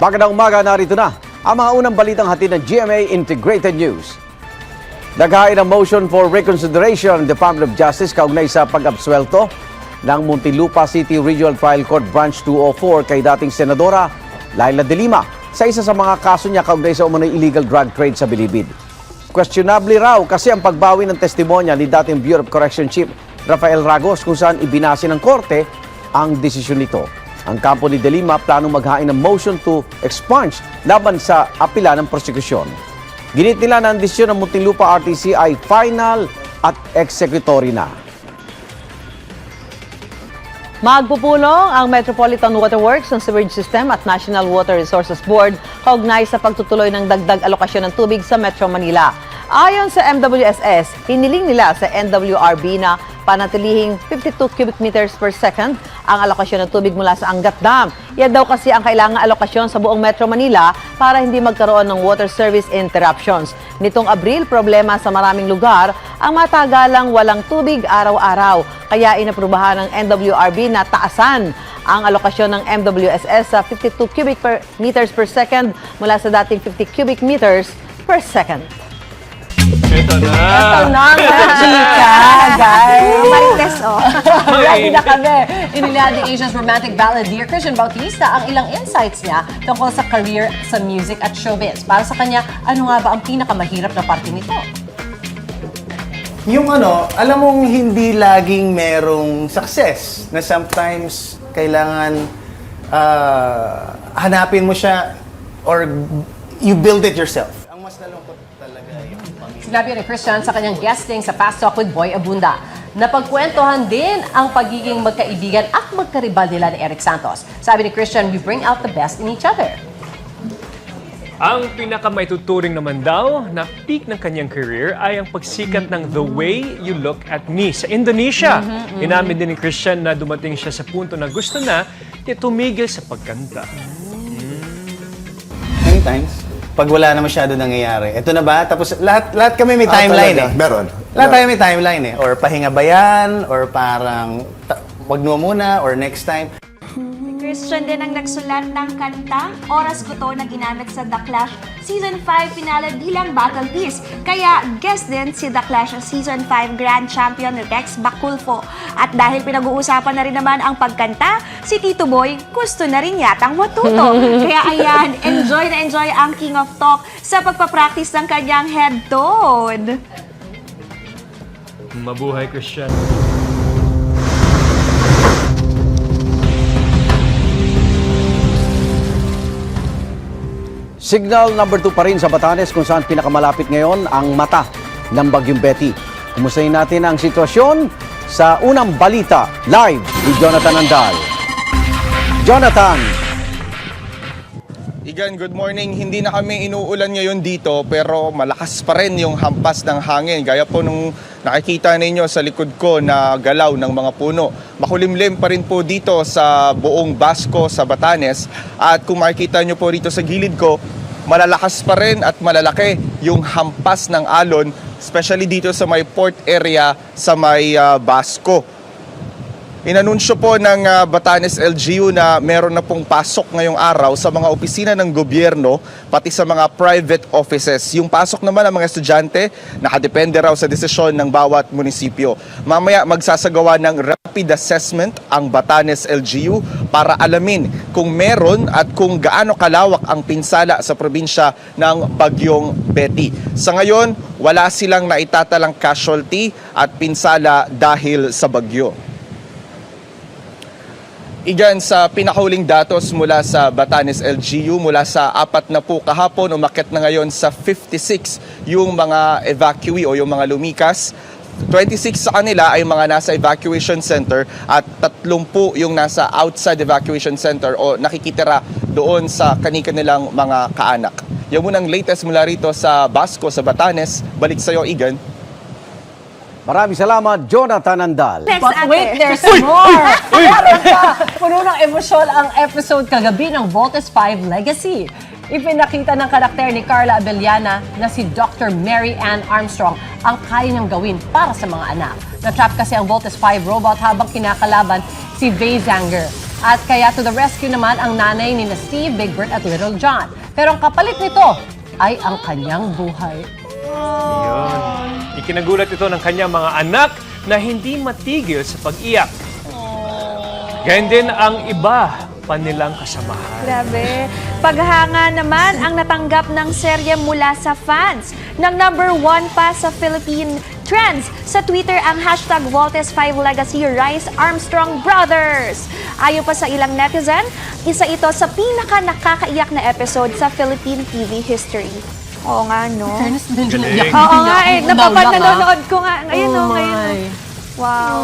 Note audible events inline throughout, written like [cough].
Magandang umaga, narito na ang mga unang balitang hatid ng GMA Integrated News. Naghain ng motion for reconsideration ng Department of Justice kaugnay sa pag-absuelto ng Muntinlupa City Regional Trial Court Branch 204 kay dating Senadora Laila De Lima sa isa sa mga kaso niya kaugnay sa umano'y illegal drug trade sa Bilibid. Questionably raw kasi ang pagbawi ng testimonya ni dating Bureau of Correction Chief Rafael Ragos kung saan ibinase ng korte ang desisyon nito. Ang kampo ni De Lima planong maghain ng motion to expunge laban sa apila ng prosekusyon. Ginit nila na ang desisyon ng Muntinlupa RTC ay final at executory na. Magpupulong ang Metropolitan Water Works ng Sewerage System at National Water Resources Board kaugnay sa pagtutuloy ng dagdag alokasyon ng tubig sa Metro Manila. Ayon sa MWSS, hiniling nila sa NWRB na panatilihing 52 cubic meters per second ang alokasyon ng tubig mula sa Angat Dam. Yan daw kasi ang kailangang alokasyon sa buong Metro Manila para hindi magkaroon ng water service interruptions. Nitong Abril, problema sa maraming lugar ang matagalang walang tubig araw-araw. Kaya inaprubahan ng NWRB na taasan ang alokasyon ng MWSS sa 52 cubic per meters per second mula sa dating 50 cubic meters per second. Ito na. Ito na chika, guys. Marites, oh. Ready na kami. Inilad ni Asia's romantic balladeer Christian Bautista ang ilang insights niya tungkol sa career sa music at showbiz. Para sa kanya, ano nga ba ang pinakamahirap na parte nito? Yung ano, alam mong hindi laging merong success na sometimes kailangan ah, hanapin mo siya or you build it yourself. Ang mas nalungkot. Sinabi ni Christian sa kanyang guesting sa Fast Talk with Boy Abunda. Napagkwentuhan din ang pagiging magkaibigan at magkaribal nila ni Eric Santos. Sabi ni Christian, we bring out the best in each other. Ang pinakamaituturing naman daw na peak ng kanyang career ay ang pagsikat ng The Way You Look at Me sa Indonesia. Inamin din ni Christian na dumating siya sa punto na gusto na niya tumigil sa pagkanta. Many times, pag wala na masyado nangyayari, ito na ba? Tapos lahat, lahat kami may Ah, timeline talaga? eh. Meron. Lahat tayo may timeline eh. Or pahinga ba yan? Or parang ta- wag mo muna? Or next time? Christian din ang nagsulat ng kanta, Oras Ko To na ginamit sa The Clash Season 5 finale bilang battle piece. Kaya guest din si The Clash Season 5 Grand Champion Rex Baculfo. At dahil pinag-uusapan na rin naman ang pagkanta, si Tito Boy gusto na rin yatang matuto. [laughs] Kaya ayan, enjoy na enjoy ang King of Talk sa pagpapractice ng kanyang head tone. Mabuhay, Christian. Signal number 2 pa rin sa Batanes kung saan pinakamalapit ngayon ang mata ng Bagyong Betty. Kumustahin natin ang sitwasyon sa unang balita live ni Jonathan Andal. Jonathan! Igan, good morning. Hindi na kami inuulan ngayon dito pero malakas pa rin yung hampas ng hangin. Gaya po nung nakikita ninyo sa likod ko na galaw ng mga puno. Makulimlim pa rin po dito sa buong Basco sa Batanes. At kung makikita nyo po rito sa gilid ko, malalakas pa rin at malalaki yung hampas ng alon, especially dito sa may port area sa may ah, Basco. Inanunsyo po ng ah, Batanes LGU na meron na pong pasok ngayong araw sa mga opisina ng gobyerno pati sa mga private offices. Yung pasok naman ng mga estudyante, nakadepende raw sa desisyon ng bawat munisipyo. Mamaya magsasagawa ng rapid assessment ang Batanes LGU para alamin kung meron at kung gaano kalawak ang pinsala sa probinsya ng Bagyong Betty. Sa ngayon, wala silang naitatalang casualty at pinsala dahil sa bagyo. Igan sa pinakahuling datos mula sa Batanes LGU, mula sa apat na po kahapon, umakit na ngayon sa 56 yung mga evacuee o yung mga lumikas. 26 sa kanila ay mga nasa evacuation center at 30 yung nasa outside evacuation center o nakikitira doon sa kanilang mga kaanak. Yung munang latest mula rito sa Basco sa Batanes. Balik sa iyo, Igan. Maraming salamat, Jonathan Andal. Next, But ate. wait, there's more! [laughs] Meron pa! Puno ng emosyon ang episode kagabi ng Voltes 5 Legacy. Ipinakita ng karakter ni Carla Abellana na si Dr. Mary Ann Armstrong ang kaya niyang gawin para sa mga anak. Na-trap kasi ang Voltes 5 robot habang kinakalaban si Vay Zanger. At kaya to the rescue naman ang nanay ni na Steve, Big Bird at Little John. Pero ang kapalit nito ay ang kanyang buhay. Ikinagulat ito ng kanyang mga anak na hindi matigil sa pag-iyak. Ganyan din ang iba pa nilang kasamahan. Grabe. Paghanga naman ang natanggap ng serye mula sa fans. Nang number one pa sa Philippine Trends. Sa Twitter ang hashtag Voltes5 Legacy Rise Armstrong Brothers. Ayon pa sa ilang netizen, isa ito sa pinaka nakakaiyak na episode sa Philippine TV history. Oo nga, no? Fairness, medyo Galing. naiyak Oo din nga eh. Ah. Napapanonood ko nga. Ngayon, Oh oh, ngayon. my. Wow.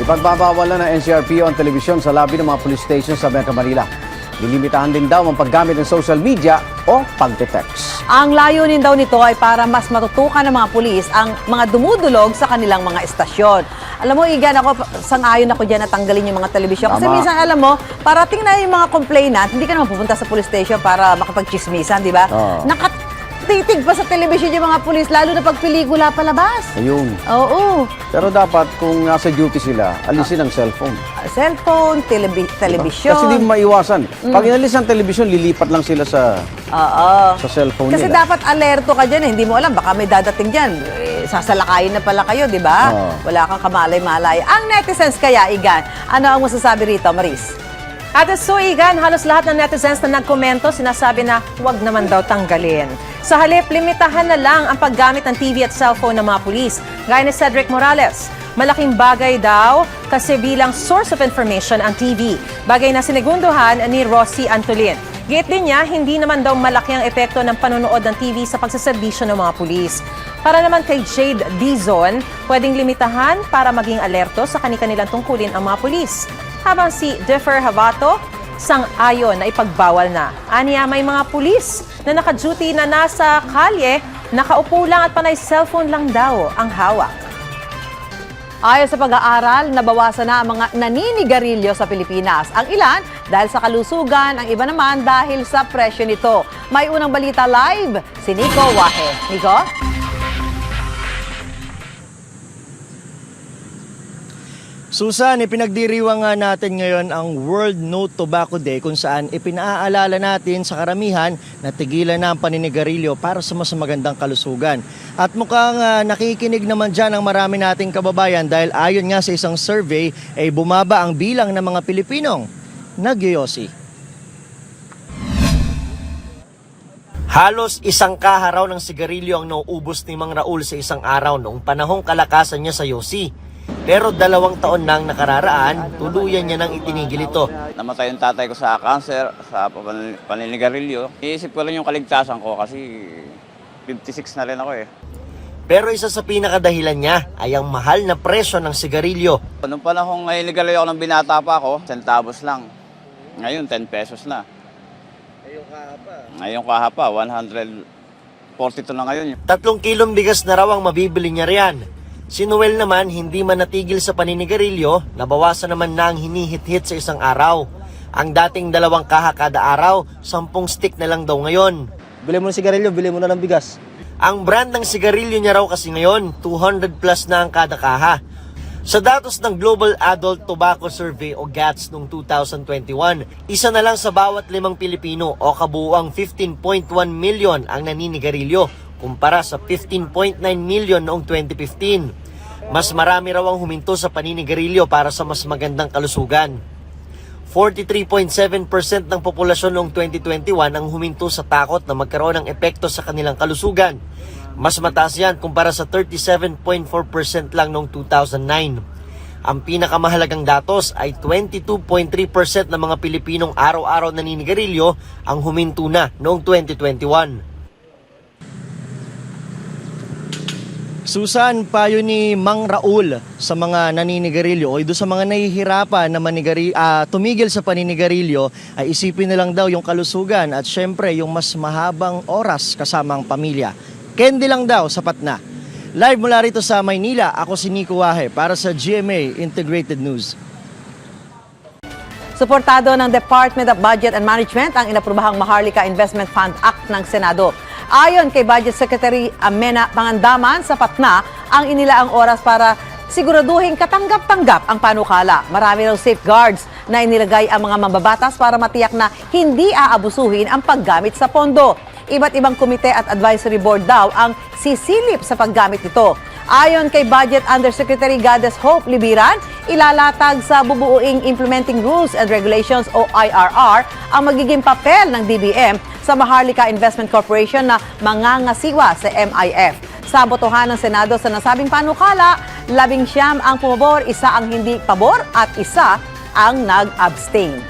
Ipagbabawalan ng NCRPO ang telebisyon sa labi ng mga police station sa Metro Manila. Lilimitahan din daw ang paggamit ng social media o pagte-text. Ang layunin daw nito ay para mas matutukan ng mga pulis ang mga dumudulog sa kanilang mga estasyon. Alam mo, Igan, ako, sang-ayon ako dyan na tanggalin yung mga telebisyon. Kasi Tama. minsan, alam mo, para tingnan yung mga complainant, hindi ka naman pupunta sa police station para makapag-chismisan, di ba? Oo. Nakatitig pa sa telebisyon yung mga pulis, lalo na pag pelikula palabas. Ayun. Oo. Pero dapat kung nasa duty sila, alisin ang cellphone. Cellphone, telebi- telebisyon. Kasi di maiwasan. Pag inalis ang telebisyon, lilipat lang sila sa Oo. sa cellphone Kasi nila. dapat alerto ka dyan eh. Hindi mo alam, baka may dadating dyan. Eh, sasalakayin na pala kayo, di ba? Oo. Wala kang kamalay-malay. Ang netizens kaya, Igan, ano ang masasabi rito, Maris? At so, Igan, halos lahat ng netizens na nagkomento sinasabi na huwag naman daw tanggalin. Sa halip, limitahan na lang ang paggamit ng TV at cellphone ng mga pulis. Gaya ni Cedric Morales. Malaking bagay daw kasi bilang source of information ang TV. Bagay na sinigunduhan ni Rossi Antolin. Gate din niya, hindi naman daw malaki ang epekto ng panonood ng TV sa pagsaserbisyo ng mga pulis. Para naman kay Jade Dizon, pwedeng limitahan para maging alerto sa kanilang tungkulin ang mga pulis. Habang si Defer Havato, sang-ayon na ipagbawal na. Aniya may mga pulis na naka-duty na nasa kalye, nakaupo lang at panay cellphone lang daw ang hawak. Ayon sa pag-aaral, nabawasan na ang mga naninigarilyo sa Pilipinas. Ang ilan dahil sa kalusugan, ang iba naman dahil sa presyo nito. May unang balita live, si Nico Wahe. Nico? Susan, ipinagdiriwang natin ngayon ang World No Tobacco Day kung saan ipinaaalala natin sa karamihan na tigilan na ang paninigarilyo para sa mas magandang kalusugan. At mukhang ah, nakikinig naman dyan ang marami nating kababayan dahil ayon nga sa isang survey ay bumaba ang bilang ng mga Pilipinong nagyoyosi. Halos isang kaharaw ng sigarilyo ang nauubos ni Mang Raul sa isang araw noong panahong kalakasan niya sa Yossi. Pero dalawang taon nang nakararaan, tuluyan niya nang itinigil ito. Namatay yung tatay ko sa cancer, sa pan- paninigarilyo. Iisip ko lang yung kaligtasan ko kasi 56 na rin ako eh. Pero isa sa pinakadahilan niya ay ang mahal na presyo ng sigarilyo. Noong panahon ngayon niligarilyo ako ng binata pa ako, centavos lang. Ngayon, 10 pesos na. Ngayong kahapa, 142 na ngayon. Tatlong kilong bigas na raw ang mabibili niya riyan. Si Noel naman hindi man natigil sa paninigarilyo, nabawasan naman na ang hinihit-hit sa isang araw. Ang dating dalawang kaha kada araw, sampung stick na lang daw ngayon. Bili mo ng sigarilyo, bili mo na ng bigas. Ang brand ng sigarilyo niya raw kasi ngayon, 200 plus na ang kada kaha. Sa datos ng Global Adult Tobacco Survey o GATS noong 2021, isa na lang sa bawat limang Pilipino o kabuuang 15.1 million ang naninigarilyo kumpara sa 15.9 million noong 2015. Mas marami raw ang huminto sa paninigarilyo para sa mas magandang kalusugan. 43.7% ng populasyon noong 2021 ang huminto sa takot na magkaroon ng epekto sa kanilang kalusugan. Mas mataas yan kumpara sa 37.4% lang noong 2009. Ang pinakamahalagang datos ay 22.3% ng mga Pilipinong araw-araw naninigarilyo ang huminto na noong 2021. Susan, payo ni Mang Raul sa mga naninigarilyo o doon sa mga nahihirapan na manigari, ah, tumigil sa paninigarilyo ay isipin na lang daw yung kalusugan at syempre yung mas mahabang oras kasama ang pamilya. Candy lang daw, sapat na. Live mula rito sa Maynila, ako si Nico Wahe para sa GMA Integrated News. Suportado ng Department of Budget and Management ang inaprobahang Maharlika Investment Fund Act ng Senado. Ayon kay Budget Secretary Amena Pangandaman, sapat na ang inilaang oras para siguraduhin katanggap-tanggap ang panukala. Marami raw safeguards na inilagay ang mga mambabatas para matiyak na hindi aabusuhin ang paggamit sa pondo. Iba't ibang komite at advisory board daw ang sisilip sa paggamit nito. Ayon kay Budget Undersecretary Goddess Hope Libiran, ilalatag sa bubuuing Implementing Rules and Regulations o IRR ang magiging papel ng DBM sa Maharlika Investment Corporation na mangangasiwa sa MIF. Sa botohan ng Senado sa nasabing panukala, labing siyam ang pumabor, isa ang hindi pabor at isa ang nag-abstain.